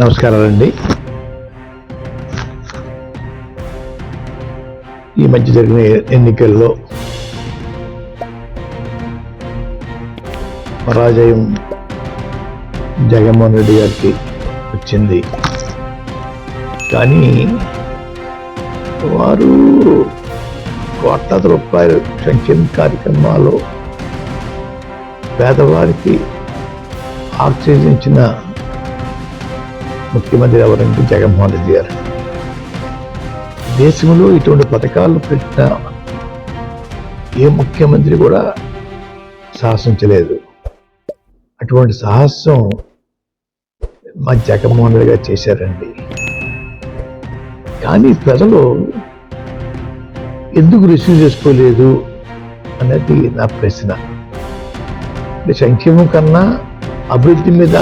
నమస్కారాలండి. ఈ మధ్య జరిగిన ఎన్నికల్లో పరాజయం జగన్మోహన్ రెడ్డి గారికి వచ్చింది. కానీ వారు కోట్లాది రూపాయలు సంక్షేమ కార్యక్రమాలు పేదవారికి ఆక్సిజన్ ఇచ్చిన ముఖ్యమంత్రి ఎవరంటే జగన్మోహన్ రెడ్డి గారు. దేశంలో ఇటువంటి పథకాలు పెట్టిన ఏ ముఖ్యమంత్రి కూడా సాహసించలేదు. అటువంటి సాహసం మా జగన్మోహన్ రెడ్డి గారు చేశారండి. కానీ ప్రజలు ఎందుకు రిసీవ్ చేసుకోలేదు అనేది నా ప్రశ్న. సంక్షేమం కన్నా అభివృద్ధి మీద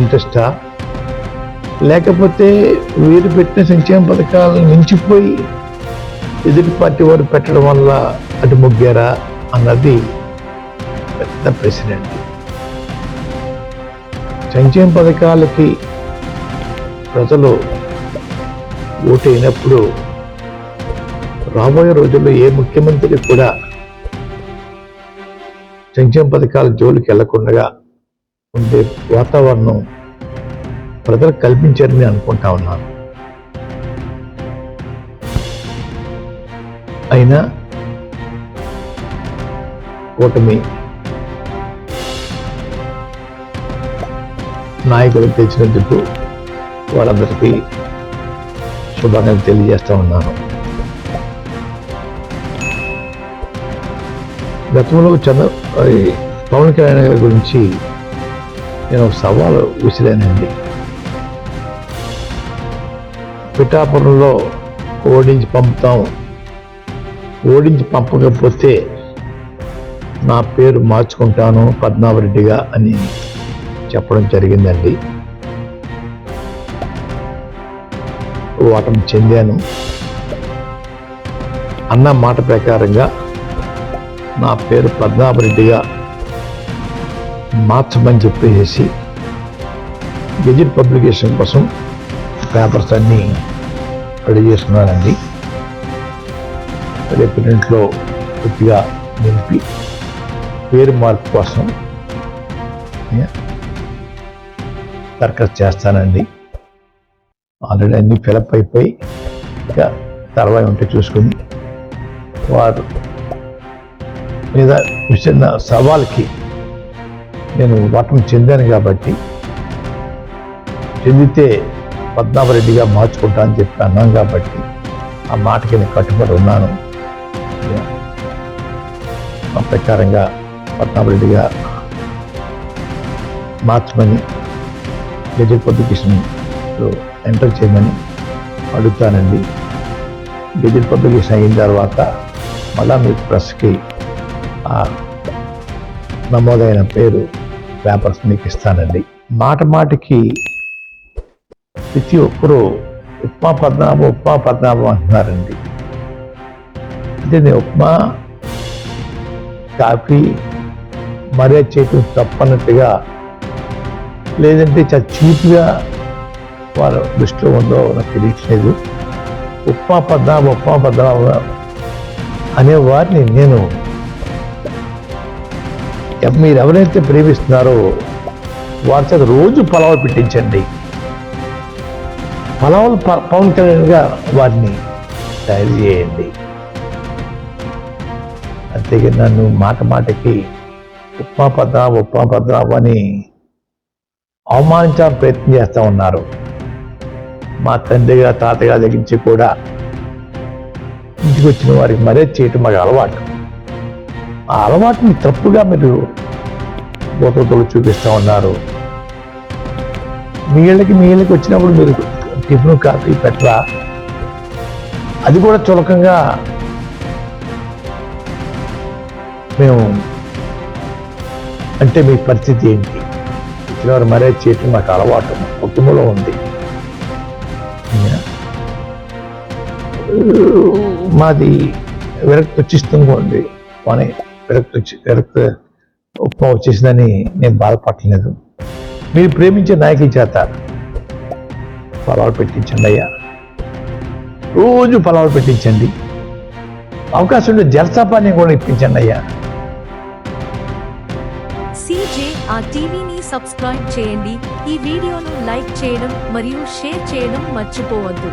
ఇంట్రెస్టా? లేకపోతే వీరు పెట్టిన సంక్షేమ పథకాలు మించిపోయి ఎదుటి పార్టీ వారు పెట్టడం వల్ల అటు మొగ్గారా అన్నది పెద్ద ప్రశ్న అండి. సంక్షేమ పథకాలకి ప్రజలు ఓటైనప్పుడు రాబోయే రోజుల్లో ఏ ముఖ్యమంత్రి కూడా సంక్షేమ పథకాల జోలికి వెళ్ళకుండా ఉండే వాతావరణం ప్రజలు కల్పించారని అనుకుంటా ఉన్నాను. అయినా కూటమి నాయకులు తెచ్చినందుకు వాళ్ళందరికీ శుభాకాంక్షలు తెలియజేస్తా ఉన్నాను. గతంలో చంద్ర పవన్ కళ్యాణ్ గారి గురించి నేను ఒక సవాలు విసిరానండి. పిఠాపురంలో ఓడించి పంపుతాం. ఓడించి పంపకపోతే నా పేరు మార్చుకుంటాను పద్మావరెడ్డిగా అని చెప్పడం జరిగిందండి. ఓటమి చెందాను. అన్న మాట ప్రకారంగా నా పేరు పద్మావరెడ్డిగా మార్చమని చెప్పేసి గెజిట్ పబ్లికేషన్ కోసం పేపర్స్ అన్నీ రెడీ చేసుకున్నానండి. రేపు ఇంట్లో కొద్దిగా నింపి పేరు మార్పు కోసం దరఖాస్తు చేస్తానండి. ఆల్రెడీ అన్ని ఫిలప్ అయిపోయి ఇంకా తర్వాత ఉంటే చూసుకుని వారు లేదా విసిరిన సవాల్కి నేను వాటం చెందాను కాబట్టి చెందితే పద్మావరెడ్డిగా మార్చుకుంటా అని చెప్పి అన్నాం కాబట్టి ఆ మాటకి నేను కట్టుబడి ఉన్నాను. ఆ ప్రకారంగా పద్మావరెడ్డిగా మార్చమని గెజెట్ పబ్లికేషన్లో ఎంటర్ చేయమని అడుగుతానండి. గెజెట్ పబ్లికేషన్ అయిన తర్వాత మళ్ళా మీకు ప్రెస్కి ఆ నమోదైన పేరు పేపర్స్ మీకు ఇస్తానండి. మాట మాటికి ప్రతి ఒక్కరూ ఉప్మా పద్మనాభం ఉప్మా పద్నాభం అంటున్నారండి. అంటే నేను ఉప్మా కాఫీ మర్యాద చేయటం తప్పన్నట్టుగా లేదంటే చాలా చీప్గా వాళ్ళ దృష్టిలో ఉందో నాకు తెలియట్లేదు. ఉప్మా పద్మనాభం ఉప్మా పద్మనాభం అనే వారిని నేను మీరు ఎవరైతే ప్రేమిస్తున్నారో వారి చేత రోజు పొలవలు పెట్టించండి. పొలవలు ప- పవన్ కళ్యాణ్గా వారిని తయారు చేయండి. అంతేగా నన్ను మాట మాటకి ఉప్మా పద్రాబు ఉప్మా పద్రాబు అని అవమానించాలని ప్రయత్నం చేస్తూ ఉన్నారు. మా తండ్రిగా తాతగా దగ్గర కూడా ఇంటికి వచ్చిన వారికి మరే చేయటం మాకు అలవాటు. ఆ అలవాటుని తప్పుగా మీరు బోతలు చూపిస్తూ ఉన్నారు. మీ ఇళ్ళకి మీ ఇళ్ళకి వచ్చినప్పుడు మీరు టిఫిన్ కాఫీ పెట్టరా అది కూడా చులకంగా మేము అంటే మీ పరిస్థితి ఏంటి? ఇచ్చినవారు మరే చేయటం మాకు అలవాటు. కుటుంబంలో ఉంది. మాది విరక్తి వచ్చిస్తుంది కానీ విరక్తి వచ్చి విరక్తి ఉప్మా వచ్చేసిందని నేను బాధపడలేదు మీరు ప్రేమించే నాయకులు చేత పొలాలు పెట్టించండి అయ్యా. రోజు పొలాలు పెట్టించండి. అవకాశం ఉంటే జలసాపాన్ని కూడా ఇప్పించండి అయ్యా. సిజే ఆ టీవీని సబ్స్క్రైబ్ చేయండి. ఈ వీడియోను లైక్ చేయడం మరియు షేర్ చేయడం మర్చిపోవద్దు.